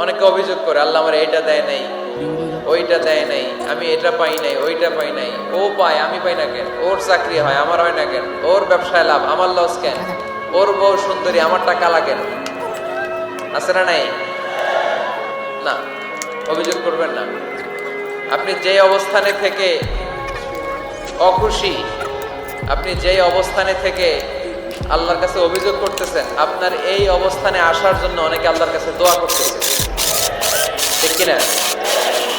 অনেকে অভিযোগ করে, আল্লাহ আমার এটা দেয় নাই, ওইটা দেয় নাই, আমি এটা পাই নাই, ওইটা পাই নাই, ও পায়, আমি পাই না কেন? ওর চাকরি হয়, আমার হয় না কেন? ওর ব্যবসায় লাভ, আমার লস কেন? ওর বউ সুন্দরী, আমার টাকা লাগেন আছে না নাই? না, অভিযোগ করবেন না। আপনি যে অবস্থানে থেকে অখুশি, আপনি যেই অবস্থানে থেকে আল্লাহর কাছে অভিযোগ করতেছেন, আপনার এই অবস্থানে আসার জন্য অনেকে আল্লাহর কাছে দোয়া করতেছে। কিনা?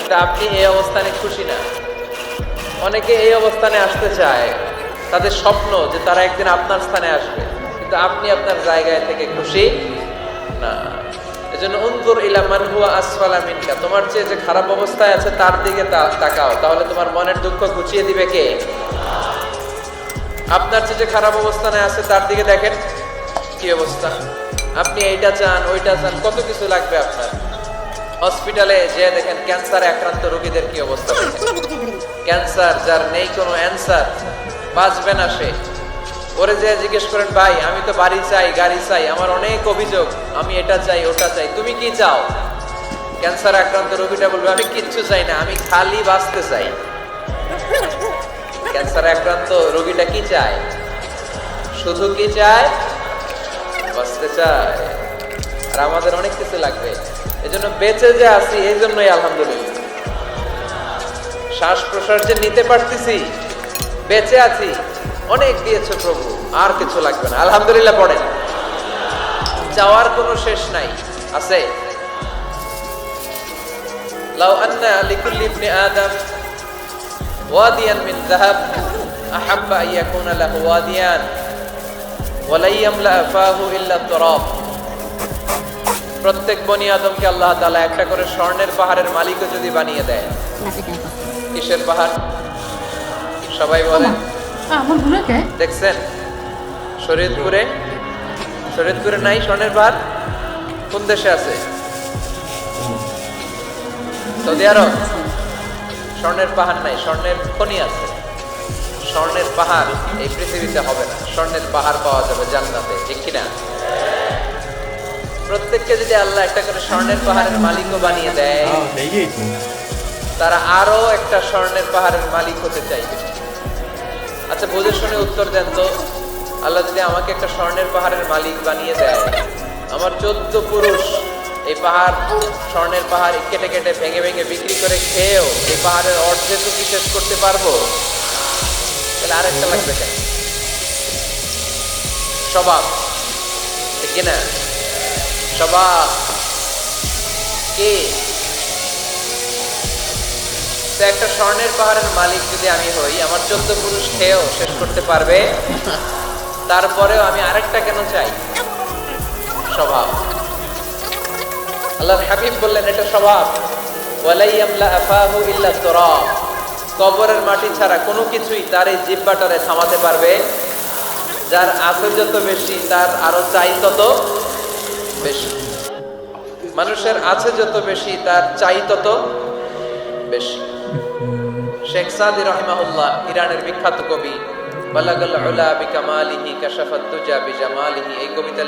তা আপনি এই অবস্থানে খুশি না। অনেকে এই অবস্থানে আসতে চায়। তাদের স্বপ্ন যে তারা একদিন আপনার স্থানে আসবে। কিন্তু আপনি আপনার জায়গায় থেকে খুশি না। এজন্য উনজুর ইলা মান হুয়া আসফালা মিনকা। তোমার চেয়ে যে খারাপ অবস্থায় আছে তার দিকে তাকাও। তাহলে তোমার মনের দুঃখ ঘুচিয়ে দিবে কে? আপনার চেয়ে যে খারাপ অবস্থানে আছে তার দিকে দেখেন। কি অবস্থা? আপনি এইটা চান, ওইটা চান, কত কিছু লাগবে আপনার? হসপিটালে যে দেখেন ক্যান্সারে আক্রান্ত রোগীদের কি অবস্থা ক্যান্সার, যার নেই কোনো অ্যান্সার, বাঁচবে না সে। ওরে যে জিজ্ঞেস করেন, ভাই, আমি তো বাড়ি চাই, গাড়ি চাই, আমার অনেক অভিযোগ, আমি এটা চাই, ওটা চাই, তুমি কি চাও? ক্যান্সার আক্রান্ত রোগীটা বলবে, আমি কিচ্ছু চাই না, আমি খালি বাঁচতে চাই। ক্যান্সার আক্রান্ত রোগীটা কি চায়? শুধু কি চায়? বাঁচতে চায়। আর আমাদের অনেক কিছু লাগবে। এজন্য বেঁচে যে আছি, এই জন্যই আলহামদুলিল্লাহ। শ্বাস প্রশ্বাস যে নিতে পারতেছি, বেঁচে আছি, অনেক দিয়েছে প্রভু, আর কিছু লাগবে না। আলহামদুলিল্লাহ পড়েন। চাওয়ার কোনো শেষ নাই, আছে? লাউ আন্না লিকুল্লি ইবনি আদম ওয়াদিয়ান মিন যাহাব, আহাব্বা ইয়াকুনা লাহু ওয়াদিয়ান ফাহু ইল্লা প্রত্যেক বনি আদমকে আল্লাহ তাআলা একটা করে স্বর্ণের পাহাড়ের মালিকও যদি বানিয়ে দেয়। কিসের পাহাড়? সবাই কে দেখছেন? শরীয়তপুরে? শরীয়তপুরে নাই স্বর্ণের পাহাড়? কোন দেশে আছে? Saudi Arab? স্বর্ণের পাহাড় নাই স্বর্ণের খনি আছে। স্বর্ণের পাহাড় এই পৃথিবীতে হবে না। স্বর্ণের পাহাড় পাওয়া যাবে জান্নাতে ঠিক কিনা? প্রত্যেককে যদি আল্লাহ একটা করে স্বর্ণের পাহাড়ের মালিকও বানিয়ে দেয় হ্যাঁ, তারা আরও একটা স্বর্ণের পাহাড়ের মালিক হতে চাইবে। আচ্ছা বোঝে শুনে উত্তর দেন তো আল্লাহ যদি আমাকে একটা স্বর্ণের পাহাড়ের মালিক বানিয়ে দেয় আমার চোদ্দ পুরুষ এই পাহাড় স্বর্ণের পাহাড় কেটে কেটে ভেঙে ভেঙে বিক্রি করে খেয়েও এই পাহাড়ের অর্ধেকও কি শেষ করতে পারব? তাহলে আর একটা লাগবে কেন? স্বভাব ঠিক না স্বভাব কে? একটা স্বর্ণের পাহাড়ের মালিক যদি আমি হই, আমার চোদ্দ পুরুষ খেয়েও শেষ করতে পারবে। তারপরেও আমি আরেকটা কেন চাই? স্বভাব। আল্লাহর হাবিব বললেন, এটা স্বভাব। কবরের মাটি ছাড়া কোনো কিছুই তার এই জিব্বাটারে থামাতে পারবে। যার আছে যত বেশি, তার আরও চাই তত বেশি। মানুষের আছে যত বেশি, তার চাই তত বেশি। শেখ সাদি রহিমাহুল্লাহ, ইরানের বিখ্যাত কবি, বালাগাল উলা বিকামালিহি কাশাফাত তুজা বিজামালিহি, এই কবিতা